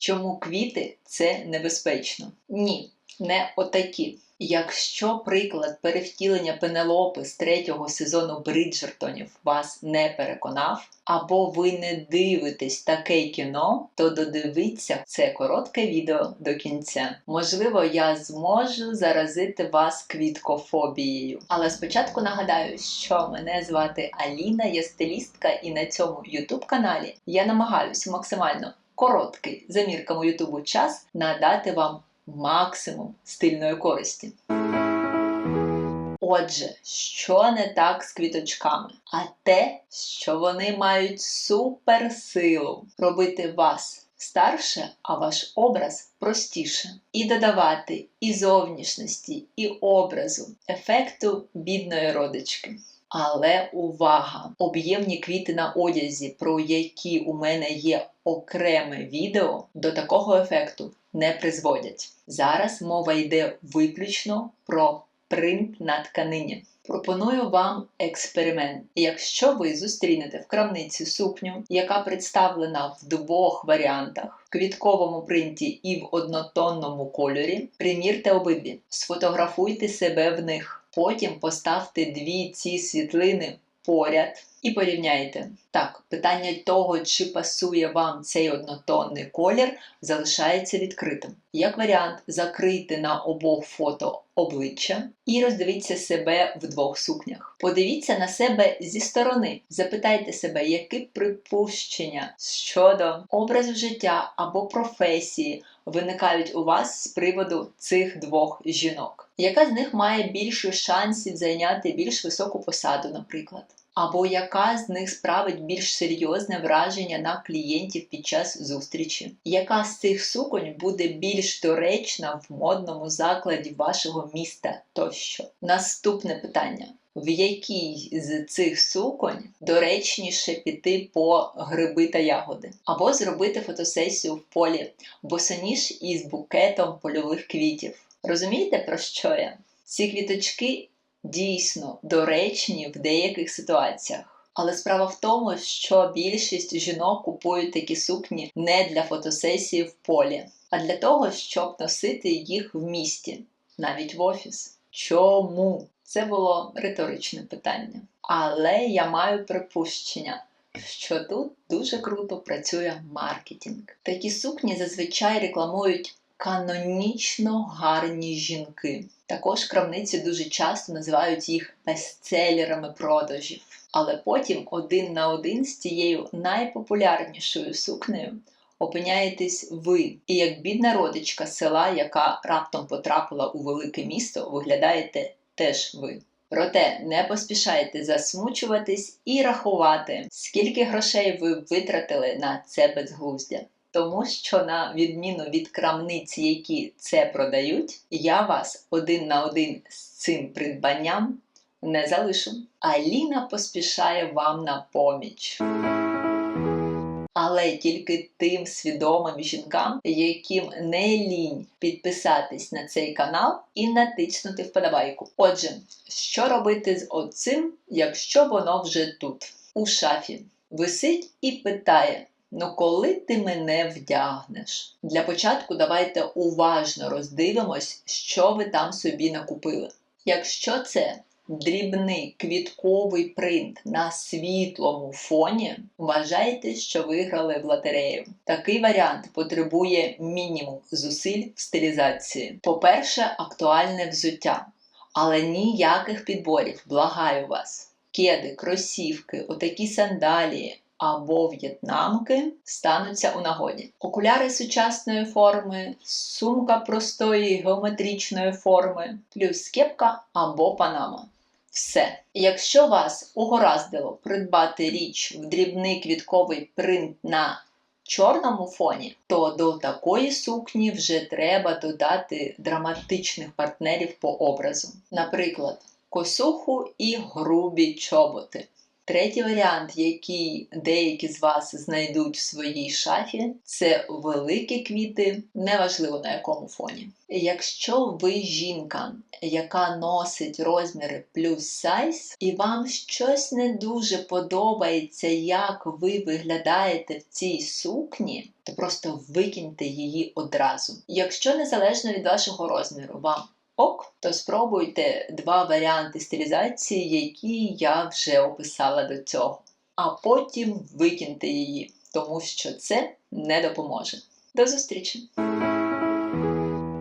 Чому квіти це небезпечно? Ні, не отакі. Якщо приклад перевтілення Пенелопи з третього сезону Бриджертонів вас не переконав, або ви не дивитесь таке кіно, то додивіться це коротке відео до кінця. Можливо, я зможу заразити вас квіткофобією. Але спочатку нагадаю, що мене звати Аліна, я стилістка, і на цьому YouTube каналі я намагаюся максимально короткий за мірками Ютубу час надати вам максимум стильної користі. Отже, що не так з квіточками? А те, що вони мають суперсилу робити вас старше, а ваш образ простіше. І додавати і зовнішності, і образу, ефекту бідної родички. Але увага! Об'ємні квіти на одязі, про які у мене є окреме відео, до такого ефекту не призводять. Зараз мова йде виключно про принт на тканині. Пропоную вам експеримент. Якщо ви зустрінете в крамниці сукню, яка представлена в двох варіантах в квітковому принті і в однотонному кольорі, примірте обидві, сфотографуйте себе в них. Потім поставте дві ці світлини поряд і порівняйте. Так, питання того, чи пасує вам цей однотонний колір, залишається відкритим. Як варіант, закрийте на обох фото обличчя і роздивіться себе в двох сукнях. Подивіться на себе зі сторони, запитайте себе, які припущення щодо образу життя або професії виникають у вас з приводу цих двох жінок. Яка з них має більше шансів зайняти більш високу посаду, наприклад? Або яка з них справить більш серйозне враження на клієнтів під час зустрічі? Яка з цих суконь буде більш доречна в модному закладі вашого міста тощо? Наступне питання. В якій з цих суконь доречніше піти по гриби та ягоди, або зробити фотосесію в полі босоніж із букетом польових квітів. Розумієте, про що я? Ці квіточки дійсно доречні в деяких ситуаціях. Але справа в тому, що більшість жінок купують такі сукні не для фотосесії в полі, а для того, щоб носити їх в місті, навіть в офіс. Чому? Це було риторичне питання. Але я маю припущення, що тут дуже круто працює маркетинг. Такі сукні зазвичай рекламують канонічно гарні жінки. Також крамниці дуже часто називають їх бестселерами продажів. Але потім один на один з тією найпопулярнішою сукнею опиняєтесь ви. І як бідна родичка села, яка раптом потрапила у велике місто, виглядаєте теж ви. Проте не поспішайте засмучуватись і рахувати, скільки грошей ви витратили на це безглуздя. Тому що, на відміну від крамниць, які це продають, я вас один на один з цим придбанням не залишу. Аліна поспішає вам на поміч. Але тільки тим свідомим жінкам, яким не лінь підписатись на цей канал і натиснути вподобайку. Отже, що робити з оцим, якщо воно вже тут, у шафі, висить і питає. Ну, коли ти мене вдягнеш? Для початку давайте уважно роздивимось, що ви там собі накупили. Якщо це дрібний квітковий принт на світлому фоні, вважайте, що виграли в лотерею. Такий варіант потребує мінімум зусиль в стилізації. По-перше, актуальне взуття, але ніяких підборів, благаю вас. Кеди, кросівки, отакі сандалії або в'єтнамки стануться у нагоді. Окуляри сучасної форми, сумка простої геометричної форми, плюс кепка або панама. Все. Якщо вас угораздило придбати річ в дрібний квітковий принт на чорному фоні, то до такої сукні вже треба додати драматичних партнерів по образу. Наприклад, косуху і грубі чоботи. Третій варіант, який деякі з вас знайдуть в своїй шафі, це великі квіти, неважливо на якому фоні. Якщо ви жінка, яка носить розміри плюс сайз, і вам щось не дуже подобається, як ви виглядаєте в цій сукні, то просто викиньте її одразу. Якщо незалежно від вашого розміру вам ок, то спробуйте два варіанти стилізації, які я вже описала до цього. А потім викиньте її, тому що це не допоможе. До зустрічі!